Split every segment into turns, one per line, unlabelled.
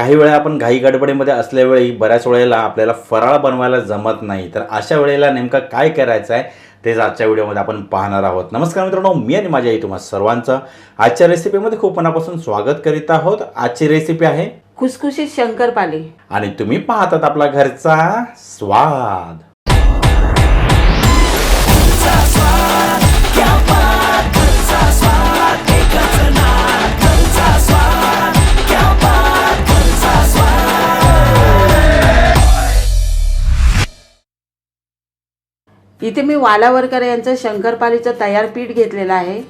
काही वेळा आपण घाई गडबडीमध्ये असल्यावेळी बऱ्याच वेळेला आपल्याला फराळ बनवायला जमत नाही. तर अशा वेळेला नेमकं काय करायचं आहे तेच आजच्या व्हिडिओमध्ये आपण पाहणार आहोत. नमस्कार मित्रांनो मी आणि माझ्या आई तुम्हा सर्वांचं आजच्या रेसिपीमध्ये खूप मनापासून स्वागत करीत आहोत. आजची रेसिपी आहे
खुसखुशीत शंकरपाली.
आणि तुम्ही पाहतात आपला घरचा स्वाद.
इथे मी वालावरकर यांचं शंकरपालीचं तयार पीठ घेतलेलं आहे.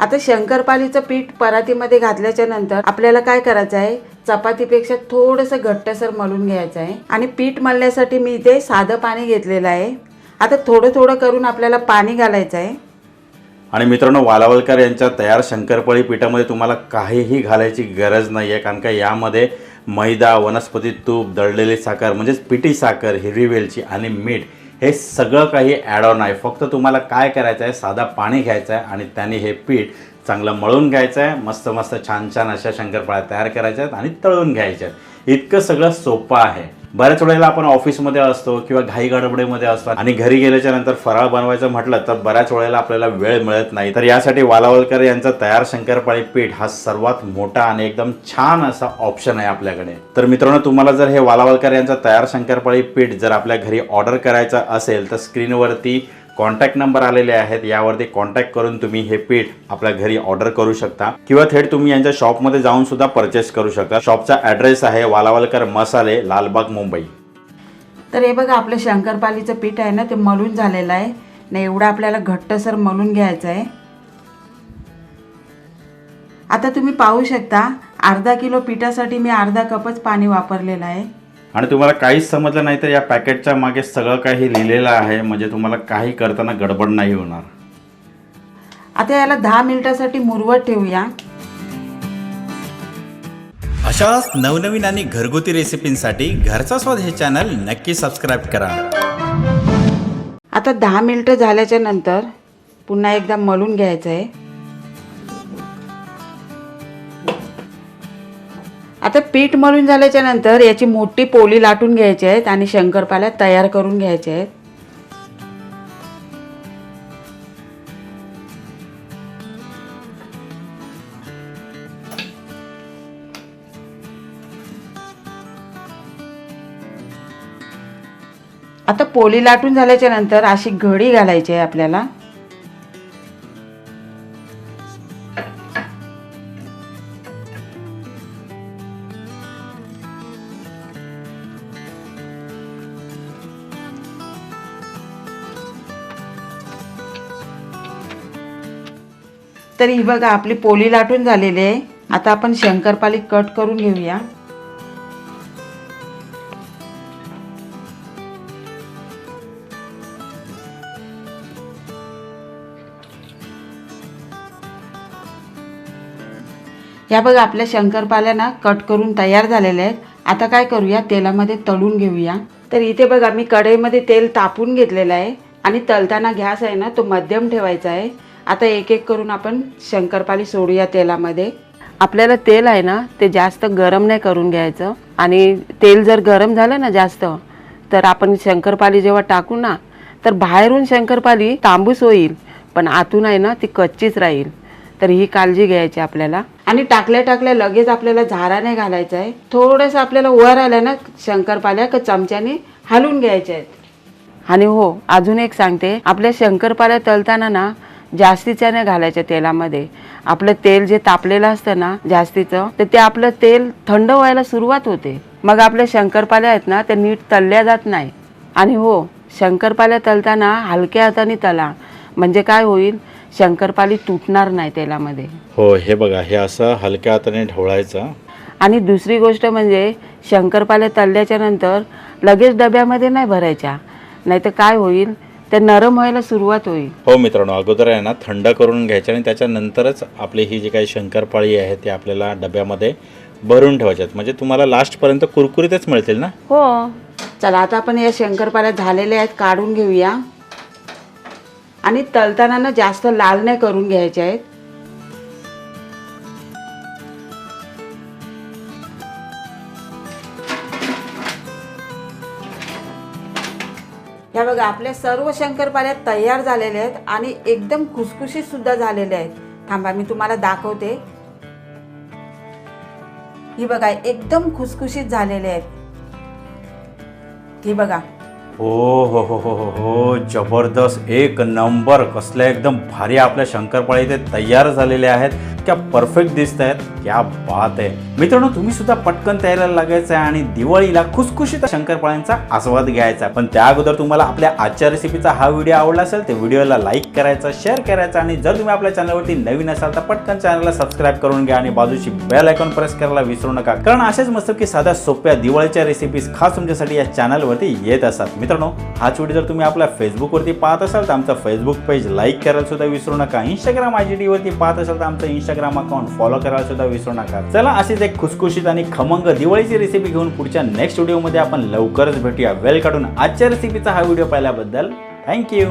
आता शंकरपालीचं पीठ परातीमध्ये घातल्याच्या नंतर आपल्याला काय करायचं आहे? चपातीपेक्षा थोडंसं घट्टसर मळून घ्यायचं आहे. आणि पीठ मळण्यासाठी मी इथे साधं पाणी घेतलेलं आहे. आता थोडं थोडं करून आपल्याला पाणी घालायचं आहे.
आणि मित्रांनो वालावलकर यांच्या तयार शंकरपाळी पिठामध्ये तुम्हाला काहीही घालायची गरज नाही आहे कारण का यामध्ये मैदा वनस्पती तूप दळलेली साखर म्हणजेच पिठी साखर हिरवी वेलची आणि मीठ हे सगळं काही ॲड ऑन आहे. फक्त तुम्हाला काय करायचं आहे? साधा पाणी घ्यायचं आहे आणि त्याने हे पीठ चांगलं मळून घ्यायचं आहे. मस्त मस्त छान छान अशा शंकरपाळ्या तयार करायच्या आहेत आणि तळून घ्यायच्या आहेत. इतकं सगळं सोपं आहे. बऱ्याच वेळेला आपण ऑफिसमध्ये असतो किंवा घाई गडबडीमध्ये असतो आणि घरी गेल्याच्यानंतर फराळ बनवायचं म्हटलं तर बऱ्याच वेळेला आपल्याला वेळ मिळत नाही. तर यासाठी वालावलकर यांचा तयार शंकरपाळी पीठ हा सर्वात मोठा आणि एकदम छान असा ऑप्शन आहे आपल्याकडे. तर मित्रांनो तुम्हाला जर हे वालावलकर यांचा तयार शंकरपाळी पीठ जर आपल्या घरी ऑर्डर करायचं असेल तर स्क्रीनवरती कॉन्टॅक्ट नंबर आलेले आहेत यावरती कॉन्टॅक्ट करून तुम्ही हे पीठ आपल्या घरी ऑर्डर करू शकता. किंवा थेट तुम्ही यांच्या शॉपमध्ये जाऊन सुद्धा परचेस करू शकता. शॉपचा ॲड्रेस आहे वालावलकर मसाले लालबाग मुंबई.
तर हे बघा आपलं शंकरपालीचं पीठ आहे ना ते मलून झालेलं आहे. नाही एवढं आपल्याला घट्टसर मलून घ्यायचं आहे. आता तुम्ही पाहू शकता अर्धा किलो पिठासाठी मी अर्धा कपच पाणी वापरलेलं आहे.
आणि तुम्हाला काहीच समजलं नाही तर या पॅकेटच्या मागे सगळं काही लिहिलेलं आहे. म्हणजे तुम्हाला काही करताना गडबड नाही होणार.
आता याला दहा मिनिटासाठी मुरवत ठेवूया.
अशाच नवनवीन आणि घरगुती रेसिपींसाठी घरचा स्वाद हे चॅनल नक्की सबस्क्राईब करा.
आता दहा मिनटं झाल्याच्यानंतर पुन्हा एकदा मळून घ्यायचं आहे आता पीठ मळून झाल्याच्यानंतर याची मोठी पोली लाटून घ्यायची आहेत आणि शंकरपाल्या तयार करून घ्यायच्या आहेत. आता पोली लाटून झाल्याच्यानंतर अशी घडी घालायची आहे आपल्याला. तर ही बघा आपली पोळी लाटून झालेली आहे. आता आपण शंकरपाली कट करून घेऊया. या बघा आपल्या शंकरपाल्या ना कट करून तयार झालेल्या आहेत. आता काय करूया तेलामध्ये तळून घेऊया. तर इथे बघा मी कढईमध्ये तेल तापून घेतलेलं आहे. आणि तळताना गॅस आहे ना तो मध्यम ठेवायचा आहे. आता एक एक करून आपण शंकरपाली सोडूया तेलामध्ये. आपल्याला तेल आहे ना ते जास्त गरम नाही करून घ्यायचं. आणि तेल जर गरम झालं ना जास्त तर आपण शंकरपाली जेव्हा टाकू ना तर बाहेरून शंकरपाली तांबूस होईल पण आतून आहे ना ती कच्चीच राहील. तर ही काळजी घ्यायची आपल्याला. आणि टाकल्या टाकल्या लगेच आपल्याला झाराने घालायचं आहे. थोडंसं आपल्याला वर आलं ना शंकरपाल्या का चमच्याने हलवून घ्यायच्या आहेत. आणि हो अजून एक सांगते. आपल्या शंकरपाल्या तळताना ना जास्तीच्या नाही घालायच्या तेलामध्ये. आपलं तेल जे तापलेलं असतं ना जास्तीचं तर ते आपलं तेल थंड व्हायला सुरुवात होते. मग आपल्या शंकरपाल्या आहेत ना त्या नीट तळल्या जात नाही. आणि हो शंकरपाल्या तळताना हलक्या हाताने तळा. म्हणजे काय होईल? शंकरपाली तुटणार नाही तेलामध्ये.
हो हे बघा हे असं हलक्या हाताने ढवळायचं.
आणि दुसरी गोष्ट म्हणजे शंकरपाल्या तळल्याच्या नंतर लगेच डब्यामध्ये नाही भरायच्या. नाहीतर काय होईल? ते नरम व्हायला सुरुवात होईल.
हो मित्रांनो अगोदर आहे ना थंड करून घ्यायचे आणि त्याच्यानंतरच आपली ही जी काही शंकरपाळी आहे ती आपल्याला डब्यामध्ये भरून ठेवायच्यात. म्हणजे तुम्हाला लास्टपर्यंत कुरकुरीतच मिळतील ना?
हो. चला आता आपण या शंकरपाळ्या झालेल्या आहेत काढून घेऊया. आणि तलताना ना जास्त लाल नाही करून घ्यायचे आहेत. ह्या बघा आपल्या सर्व शंकरपाळ्या तयार झालेल्या आहेत आणि एकदम खुसखुशीत सुद्धा झालेल्या आहेत. थांबा मी तुम्हाला दाखवते. ही बघा एकदम खुसखुशीत झालेले आहेत. ही बघा.
हो, हो हो हो हो हो जबरदस्त. एक नंबर कसल्या एकदम भारी आपल्या शंकरपाळी ते तयार झालेले आहेत. इतक्या परफेक्ट दिसत आहेत क्या बात आहे. मित्रांनो तुम्ही सुद्धा पटकन तयारीला लागायचं आहे आणि दिवाळीला खुसखुशीत शंकरपाळ्यांचा आस्वाद घ्यायचा पण त्या अगोदर तुम्हाला आपल्या आजच्या रेसिपीचा हा व्हिडिओ आवडला असेल तर व्हिडिओला लाईक करायचा शेअर करायचा आणि जर तुम्ही आपल्या चॅनलवरती नवीन असाल तर पटकन चॅनलला सबस्क्राईब करून घ्या आणि बाजूची बेल आयकॉन प्रेस करायला विसरू नका. कारण असेच मस्त की साध्या सोप्या दिवाळीच्या रेसिपीज खास तुमच्यासाठी या चॅनलवरती येत असतात. मित्रांनो हाच व्हिडिओ जर तुम्ही आपल्या फेसबुकवरती पाहत असाल तर आमचं फेसबुक पेज लाईक करायला सुद्धा विसरू नका. इंस्टाग्राम आय डी वरती पाहत असाल तर आमचं इंस्टाग्राम अकाउंट फॉलो करायला सुद्धा विसरू नका. चला अशीच एक खुसखुशीत आणि खमंग दिवाळीची रेसिपी घेऊन पुढच्या नेक्स्ट व्हिडिओमध्ये आपण लवकरच भेटूया. वेल काढून आजच्या रेसिपीचा हा व्हिडिओ पाहिल्याबद्दल थँक्यू